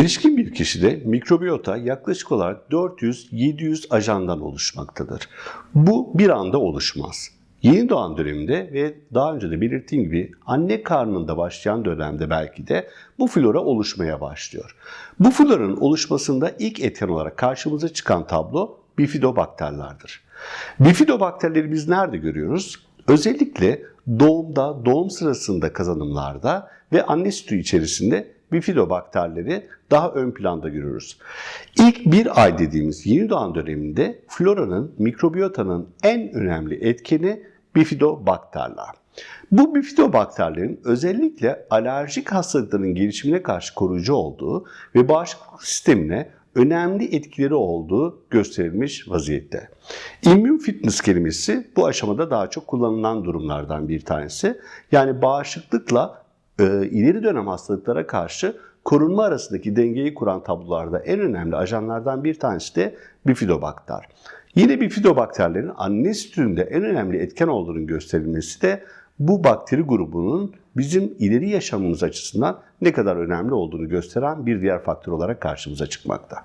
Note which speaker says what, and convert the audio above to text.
Speaker 1: Erişkin bir kişide mikrobiyota yaklaşık olarak 400-700 ajandan oluşmaktadır. Bu bir anda oluşmaz. Yeni doğan döneminde ve daha önce de belirttiğim gibi anne karnında başlayan dönemde belki de bu flora oluşmaya başlıyor. Bu floranın oluşmasında ilk etken olarak karşımıza çıkan tablo bifidobakterlerdir. Bifidobakterleri biz nerede görüyoruz? Özellikle doğumda, doğum sırasında kazanımlarda ve anne sütü içerisinde bifidobakterleri daha ön planda görüyoruz. İlk bir ay dediğimiz yeni doğan döneminde floranın, mikrobiyotanın en önemli etkeni bifidobakterler. Bu bifidobakterlerin özellikle alerjik hastalıkların gelişimine karşı koruyucu olduğu ve bağışıklık sistemine önemli etkileri olduğu gösterilmiş vaziyette. Immune fitness kelimesi bu aşamada daha çok kullanılan durumlardan bir tanesi. Yani bağışıklıkla ileri dönem hastalıklara karşı korunma arasındaki dengeyi kuran tablolarda en önemli ajanlardan bir tanesi de bifidobakter. Yine bifidobakterlerin anne sütünde en önemli etken olduğunu gösterilmesi de bu bakteri grubunun bizim ileri yaşamımız açısından ne kadar önemli olduğunu gösteren bir diğer faktör olarak karşımıza çıkmakta.